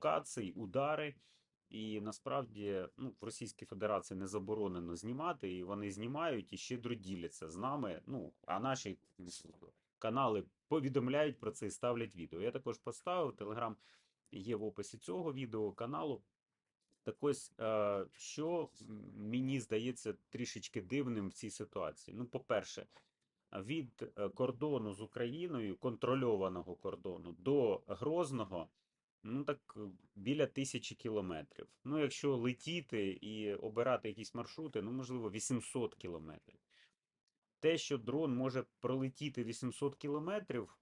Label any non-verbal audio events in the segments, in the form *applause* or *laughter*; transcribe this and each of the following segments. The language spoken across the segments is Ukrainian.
локацій, удари. І насправді ну, в Російській Федерації не заборонено знімати, і вони знімають і щедро діляться з нами. Ну, а наші канали повідомляють про це і ставлять відео. Я також поставив телеграм є в описі цього відео каналу. Так ось, е, що мені здається трішечки дивним в цій ситуації. Ну, по-перше, від е, кордону з Україною, контрольованого кордону до Грозного, ну так е, біля тисячі кілометрів. Ну, якщо летіти і обирати якісь маршрути, ну, можливо, 800 кілометрів. Те, що дрон може пролетіти 800 кілометрів,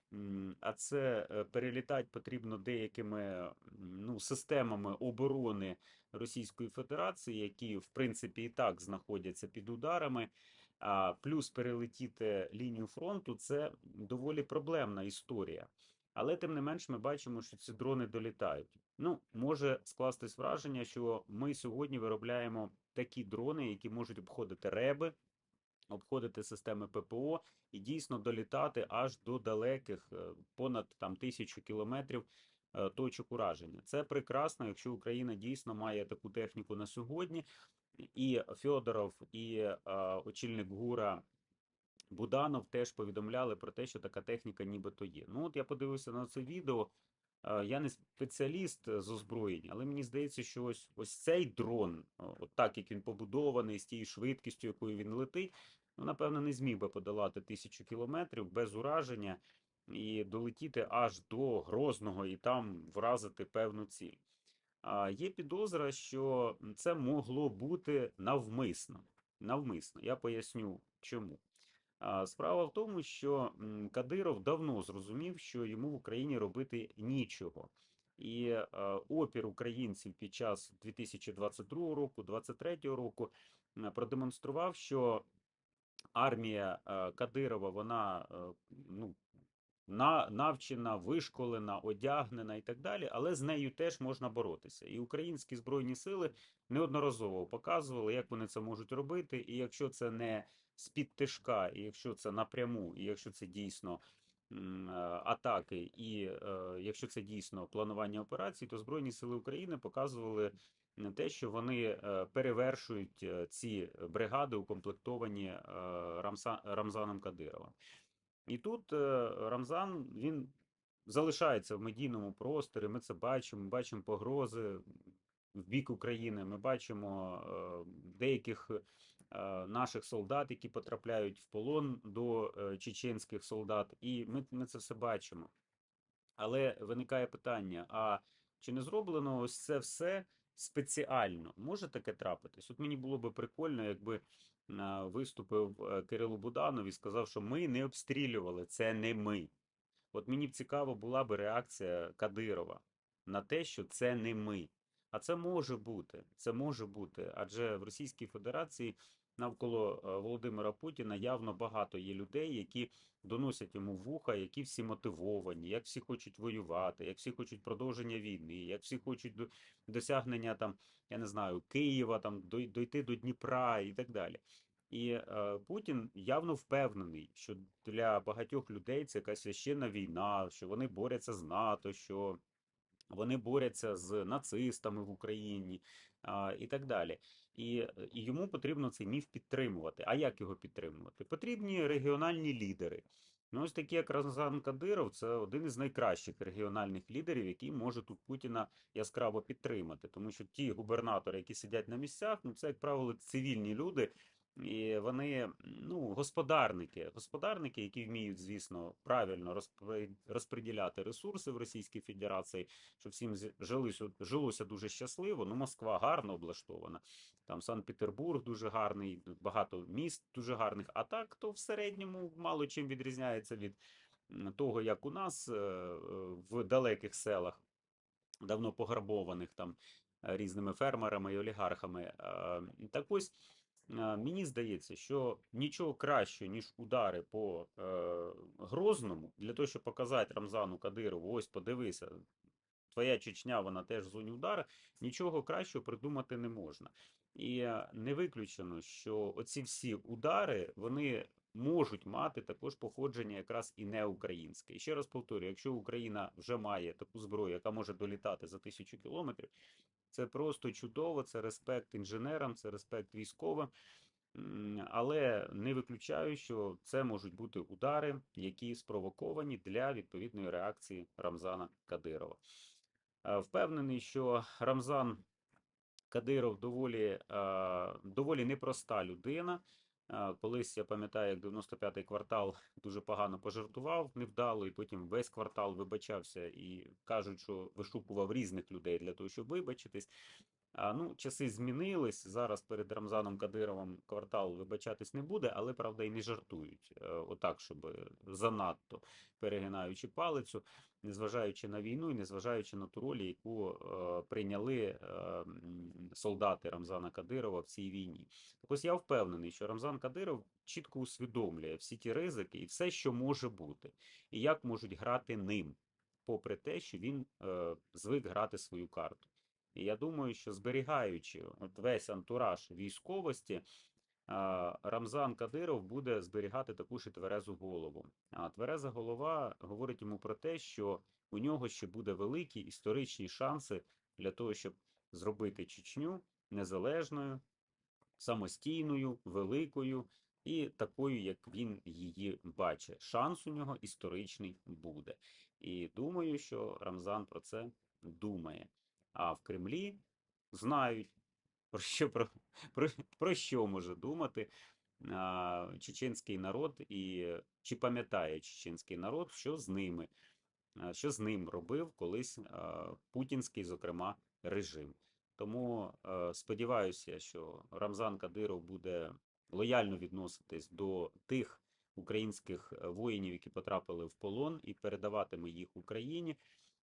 а це е, перелітати потрібно деякими ну, системами оборони Російської Федерації, які, в принципі, і так знаходяться під ударами. А плюс перелетіти лінію фронту це доволі проблемна історія. Але тим не менш ми бачимо, що ці дрони долітають. Ну, може скластись враження, що ми сьогодні виробляємо такі дрони, які можуть обходити реби, обходити системи ППО і дійсно долітати аж до далеких, е, понад там тисячу кілометрів е, точок ураження. Це прекрасно, якщо Україна дійсно має таку техніку на сьогодні. І Фьодоров, і е, очільник ГУРа Буданов теж повідомляли про те, що така техніка нібито є. Ну, от я подивився на це відео. Е, Я не спеціаліст з озброєння, але мені здається, що ось ось цей дрон, о, от так як він побудований, з тією швидкістю, якою він летить, ну, напевно, не зміг би подолати тисячу кілометрів без ураження і долетіти аж до Грозного і там вразити певну ціль. А є підозра, що це могло бути навмисно. Навмисно. Я поясню чому. Справа в тому, що Кадиров давно зрозумів, що йому в Україні робити нічого. І е, опір українців під час 2022 року, 2023 року продемонстрував, що армія е, Кадирова вона е, ну, навчена, вишколена, одягнена і так далі, але з нею теж можна боротися. І українські збройні сили неодноразово показували, як вони це можуть робити, і якщо це не з-під тишка, і якщо це напряму, і якщо це дійсно е, атаки, і е, якщо це дійсно планування операцій, то Збройні Сили України показували те, що вони е, перевершують ці бригади, укомплектовані Рамзаном Кадировим. І тут е, Рамзан він залишається в медійному просторі. Ми це бачимо. Ми бачимо погрози в бік України. Ми бачимо е, деяких е, наших солдат, які потрапляють в полон до чеченських солдат, і ми, ми це все бачимо. Але виникає питання: а чи не зроблено ось це все спеціально? Може таке трапитись? От мені було би прикольно, якби виступив е, Кирило Буданов і сказав, що ми не обстрілювали, це не ми. От мені б цікаво була би реакція Кадирова на те, що це не ми. А це може бути. Це може бути. Адже в Російській Федерації навколо е, Володимира Путіна явно багато є людей, які доносять йому вуха, які всі мотивовані, як всі хочуть воювати, як всі хочуть продовження війни, як всі хочуть до- досягнення там, я не знаю, Києва, там дой- дойти до Дніпра і так далі. І е, Путін явно впевнений, що для багатьох людей це якась священна війна, що вони борються з НАТО, що вони борються з нацистами в Україні а, і так далі. І, е, і йому потрібно цей міф підтримувати. А як його підтримувати? Потрібні регіональні лідери. Ну, ось такі, як Рамзан Кадиров, це один із найкращих регіональних лідерів, який може тут Путіна яскраво підтримати. Тому що ті губернатори, які сидять на місцях, ну це, як правило, цивільні люди. І вони ну, господарники, господарники, які вміють, звісно, правильно розподіляти ресурси в Російській Федерації, щоб всім жилося, жилося дуже щасливо. Ну, Москва гарно облаштована. Там Санкт-Петербург дуже гарний, багато міст дуже гарних. А так, то в середньому мало чим відрізняється від того, як у нас е, в далеких селах, давно пограбованих там е, різними фермерами і олігархами. Е, Так ось. Мені здається, що нічого кращого, ніж удари по е, Грозному, для того, щоб показати Рамзану Кадирову, ось подивися, твоя Чечня, вона теж в зоні удару, нічого кращого придумати не можна. І е, не виключено, що оці всі удари, вони можуть мати також походження якраз і не українське. І ще раз повторюю, якщо Україна вже має таку зброю, яка може долітати за тисячу кілометрів, це просто чудово, це респект інженерам, це респект військовим. Але не виключаю, що це можуть бути удари, які спровоковані для відповідної реакції Рамзана Кадирова. Е, Впевнений, що Рамзан Кадиров доволі, е, доволі непроста людина. Колись я пам'ятаю, як 95-й квартал *laughs* дуже погано пожартував невдало, і потім весь квартал вибачався і кажуть, що вишукував різних людей для того, щоб вибачитись. Ну, часи змінились. Зараз перед Рамзаном Кадировим квартал вибачатись не буде, але правда і не жартують. Е, Отак, щоб занадто перегинаючи палицю, незважаючи на війну і незважаючи на ту роль, яку е, прийняли е, солдати Рамзана Кадирова в цій війні. Так ось я впевнений, що Рамзан Кадиров чітко усвідомлює всі ті ризики і все, що може бути, і як можуть грати ним, попри те, що він е, звик грати свою карту. І я думаю, що зберігаючи от весь антураж військовості, Рамзан Кадиров буде зберігати таку ж тверезу голову. А твереза голова говорить йому про те, що у нього ще буде великі історичні шанси для того, щоб зробити Чечню незалежною, самостійною, великою і такою, як він її бачить. Шанс у нього історичний буде. І думаю, що Рамзан про це думає. А в Кремлі знають, *laughs* про що, про, про, про що може думати а, чеченський народ, і чи пам'ятає чеченський народ, що з ними, а, що з ним робив колись а, путінський, зокрема, режим. Тому е, сподіваюся, що Рамзан Кадиров буде лояльно відноситись до тих українських е, воїнів, які потрапили в полон, і передаватиме їх Україні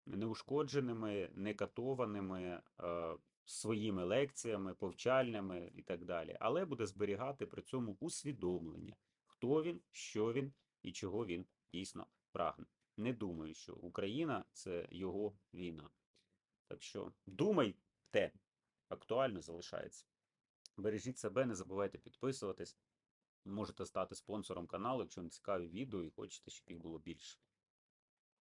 неушкодженими, не катованими е, своїми лекціями, повчальними і так далі, але буде зберігати при цьому усвідомлення, хто він, що він і чого він дійсно прагне. Не думаю, що Україна це його війна. Так що думайте, актуально залишається. Бережіть себе, не забувайте підписуватись. Можете стати спонсором каналу, якщо вам цікаві відео і хочете, щоб їх було більше.